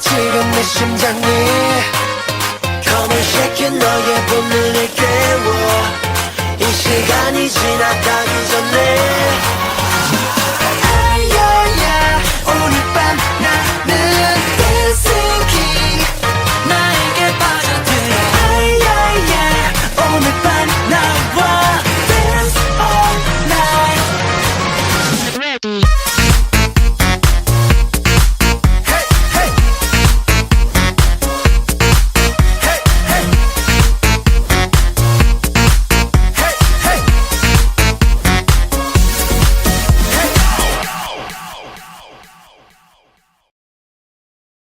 지금 내 심장이 검은색인 너의 본능을 깨워 이 시간이 지나가기 전에